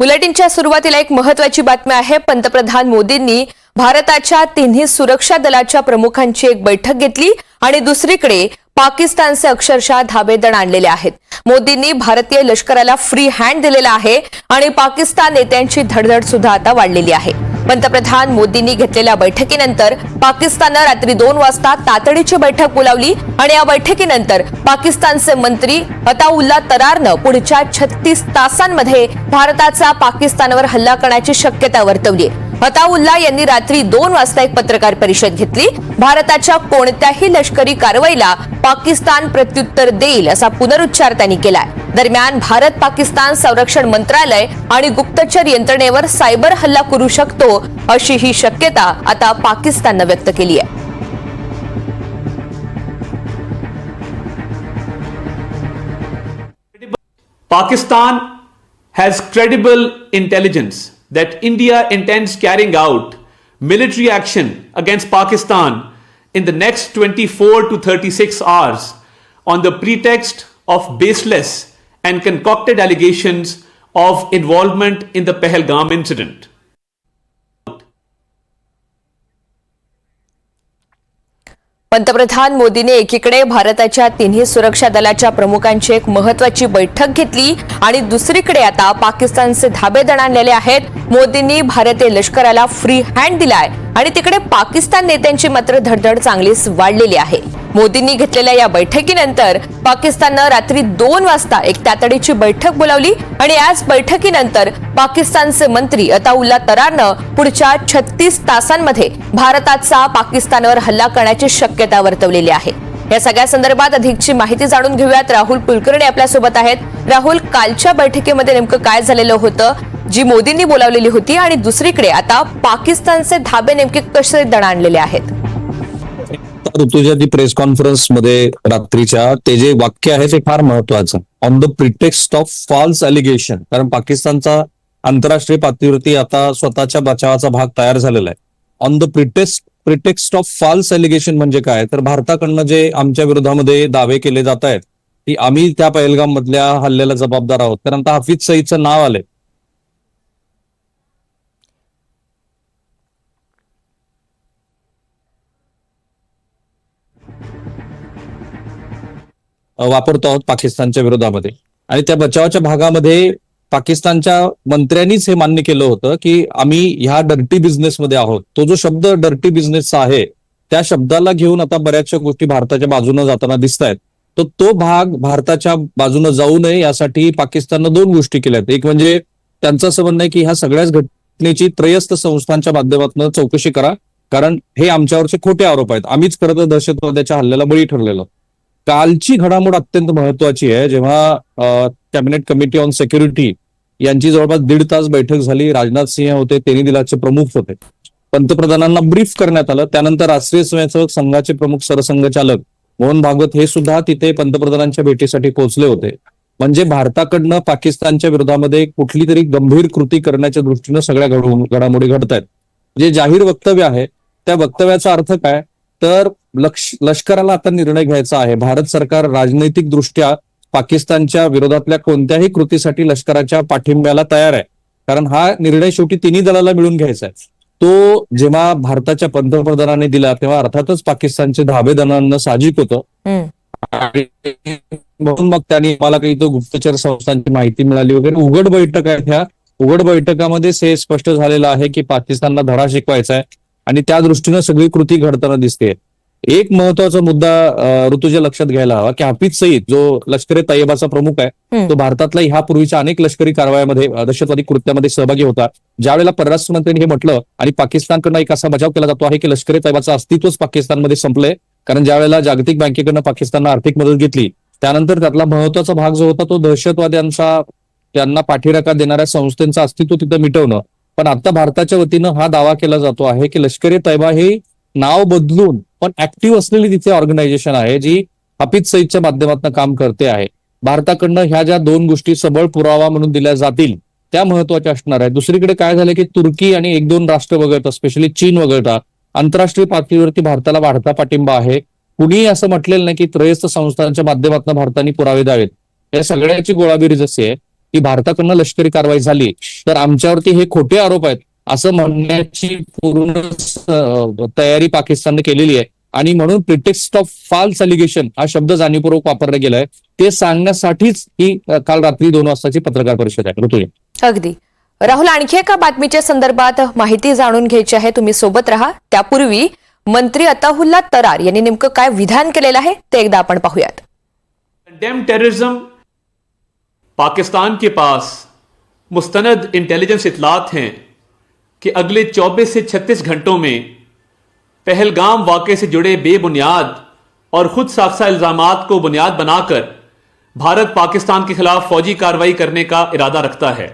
बुलेटिनच्या सुरुवातीला एक महत्वाची बातमी आहे. पंतप्रधान मोदींनी भारताच्या तिन्ही सुरक्षा दलाच्या प्रमुखांची एक बैठक घेतली आणि दुसरीकडे पाकिस्तानचे अक्षरशः धाबेदण आणलेले आहेत. मोदींनी भारतीय लष्कराला फ्री हँड दिलेला आहे आणि पाकिस्तान नेत्यांची धडधड सुद्धा आता वाढलेली आहे. पंतप्रधान मोदींनी घेतलेल्या बैठकीनंतर पाकिस्ताननं रात्री दोन वाजता तातडीची बैठक बोलावली आणि या बैठकीनंतर पाकिस्तानचे मंत्री अताउल्ला तरारनं पुढच्या छत्तीस तासांमध्ये भारताचा पाकिस्तानवर हल्ला करण्याची शक्यता वर्तवली अताउल्ला यांनी रात्री दोन वाजता एक पत्रकार परिषद घेतली. भारताच्या कोणत्याही लष्करी कारवाईला पाकिस्तान प्रत्युत्तर देईल असा पुनरुच्चार त्यांनी केलाय. दरम्यान भारत पाकिस्तान संरक्षण मंत्रालय आणि गुप्तचर यंत्रणेवर सायबर हल्ला करू शकतो अशी ही शक्यता आता पाकिस्ताननं व्यक्त केली आहे. Pakistan has credible intelligence. That India intends carrying out military action against Pakistan in the next 24 to 36 hours on the pretext of baseless and concocted allegations of involvement in the Pahalgam incident. पंतप्रधान मोदीने एकीकडे भारताच्या तिन्ही सुरक्षा दलाच्या प्रमुखांची एक महत्वाची बैठक घेतली आणि दुसरीकडे आता पाकिस्तानचे धाबे दण आणलेले आहेत. मोदींनी भारतीय लष्कराला फ्री हँड दिलाय आणि तिकडे पाकिस्तान नेत्यांची मात्र धडधड चांगलीच वाढलेली आहे. मोदींनी घेतलेल्या या बैठकीनंतर पाकिस्ताननं रात्री दोन वाजता एक तातडीची बैठक बोलावली आणि याच बैठकीनंतर पाकिस्तानचे मंत्री अताउल्ला तरारनं पुढच्या छत्तीस तासांमध्ये भारताचा पाकिस्तानवर हल्ला करण्याची शक्यता वर्तवलेली आहे. या सगळ्या संदर्भात अधिकची माहिती जाणून घेऊयात. राहुल कुलकर्णी आपल्यासोबत आहेत. राहुल कालच्या बैठकीमध्ये नेमकं काय झालेलं होतं? जी मोदींनी बोलावलेली होती आणि दुसरीकडे आता पाकिस्तानचे धाबे नेमके कसे दण आणलेले आता ऋतुजा जी प्रेस कॉन्फरन्समध्ये रात्रीच्या ते जे वाक्य आहे ते फार महत्वाचं. On the pretext of false allegation कारण पाकिस्तानचा आंतरराष्ट्रीय पातळीवरती आता स्वतःच्या बचावाचा भाग तयार झालेला आहे. On the pretext pretext of false allegation म्हणजे काय? तर भारताकडनं जे आमच्या विरोधामध्ये दावे केले जात आहेत की आम्ही त्या पहलगाम मधल्या हल्ल्याला जबाबदार आहोत. कारण आता हफीज सईदचं नाव आलंय. वापरतो आहोत पाकिस्तानच्या विरोधामध्ये. आणि त्या बचावाच्या भागामध्ये पाकिस्तानच्या मंत्र्यांनीच हे मान्य केलं होतं की आम्ही ह्या डर्टी बिझनेसमध्ये आहोत. तो जो शब्द डर्टी बिझनेसचा आहे त्या शब्दाला घेऊन आता बऱ्याचशा गोष्टी भारताच्या बाजूने जाताना दिसत आहेत तर तो भाग भारताच्या बाजूने जाऊ नये यासाठी पाकिस्ताननं दोन गोष्टी केल्यात. एक म्हणजे त्यांचं असं म्हणणं आहे की ह्या सगळ्याच घटनेची त्रयस्थ संस्थांच्या माध्यमातून चौकशी करा कारण हे आमच्यावरचे खोटे आरोप आहेत. आम्हीच खरं तर दहशतवाद्याच्या हल्ल्याला बळी ठरलेलो कालची घडामोड अत्यंत महत्वाची आहे. जेव्हा कॅबिनेट कमिटी ऑन सिक्युरिटी यांची जवळपास दीड तास बैठक झाली. राजनाथ सिंह होते त्यांनी दिलाचे प्रमुख होते. पंतप्रधानांना ब्रीफ करण्यात आलं. त्यानंतर राष्ट्रीय स्वयंसेवक संघाचे प्रमुख सरसंघचालक मोहन भागवत हे सुद्धा तिथे पंतप्रधानांच्या भेटीसाठी पोहोचले होते. म्हणजे भारताकडनं पाकिस्तानच्या विरोधामध्ये कुठली तरी गंभीर कृती करण्याच्या दृष्टीनं सगळ्या घडवून घडामोडी घडत आहेत जे जाहीर वक्तव्य आहे त्या वक्तव्याचा अर्थ काय? तर लक्ष लष्कराला आता निर्णय घ्यायचा आहे. भारत सरकार राजनैतिक दृष्ट्या पाकिस्तानच्या विरोधातल्या कोणत्याही कृतीसाठी लष्कराच्या पाठिंब्याला तयार आहे. कारण हा निर्णय शेवटी तिन्ही दलाला मिळून घ्यायचा आहे. तो जेव्हा भारताच्या पंतप्रधानांनी दिला तेव्हा अर्थातच पाकिस्तानचे धाबे दलांना साहजिक होतं. म्हणून मग त्यांनी मला काही तो गुप्तचर संस्थांची माहिती मिळाली वगैरे. उघड बैठक आहे ह्या उघड बैठकामध्येच हे स्पष्ट झालेलं आहे की पाकिस्तानला धडा शिकवायचा आहे. आणि त्या दृष्टीनं सगळी कृती घडताना दिसते. एक महत्त्वाचा मुद्दा ऋतूच्या लक्षात घ्यायला हवा की हाफिज सईद जो लष्कर ए तय्यबाचा प्रमुख आहे. तो भारतातल्या ह्या पूर्वीच्या अनेक लष्करी कारवायामध्ये दहशतवादी कृत्यामध्ये सहभागी होता. ज्यावेळेला परराष्ट्र मंत्र्यांनी हे म्हटलं आणि पाकिस्तानकडनं एक असा बचाव केला जातो आहे की लष्कर ए तय्यबाचं अस्तित्वच पाकिस्तानमध्ये संपलंय कारण ज्यावेळेला जागतिक बँकेकडनं पाकिस्ताननं आर्थिक मदत घेतली त्यानंतर त्यातला महत्त्वाचा भाग जो होता तो दहशतवाद्यांचा त्यांना पाठीराखा देणाऱ्या संस्थेचं अस्तित्व तिथं मिटवणं. पण आता भारताच्या वतीनं हा दावा केला जातो आहे की लष्कर ए तैबा हे नाव बदलून पण ऍक्टिव्ह असलेली तिथे ऑर्गनायझेशन आहे जी हफीज सईदच्या माध्यमातून काम करते आहे. भारताकडनं ह्या ज्या दोन गोष्टी सबळ पुरावा म्हणून दिल्या जातील त्या महत्त्वाच्या असणार आहेत. दुसरीकडे काय झालं की तुर्की आणि एक दोन राष्ट्र वगळता स्पेशली चीन वगळता आंतरराष्ट्रीय पातळीवरती भारताला वाढता पाठिंबा आहे. कुणीही असं म्हटलेलं नाही की त्रयस्थ संस्थांच्या माध्यमातून भारताने पुरावे द्यावेत. या सगळ्याची गोळाबिरीज अशी आहे की भारताकडनं लष्करी कारवाई झाली तर आमच्यावरती हे खोटे आरोप आहेत असं म्हणण्याची पूर्ण तयारी पाकिस्तानने केलेली आहे. आणि म्हणून प्रिटेक्स्ट ऑफ फाल्स अलिगेशन हा शब्द जाणीवपूर्वक वापरला गेलाय. ते सांगण्यासाठीच ही काल रात्री दोन वाजताची पत्रकार परिषद आहे. ऋतुजा. अगदी. राहुल आणखी एका बातमीच्या संदर्भात माहिती जाणून घ्यायची आहे. तुम्ही सोबत राहा. त्यापूर्वी मंत्री अताहुल्ला तरार यांनी नेमकं काय विधान केलेलं आहे ते एकदा आपण पाहूयात. پاکستان کے پاس مستند انٹیلیجنس اطلاعات ہیں کہ اگلے چوبیس سے چھتیس گھنٹوں میں پہلگام واقعے سے جڑے بے بنیاد اور خود ساختہ الزامات کو بنیاد بنا کر بھارت پاکستان کے خلاف فوجی کارروائی کرنے کا ارادہ رکھتا ہے۔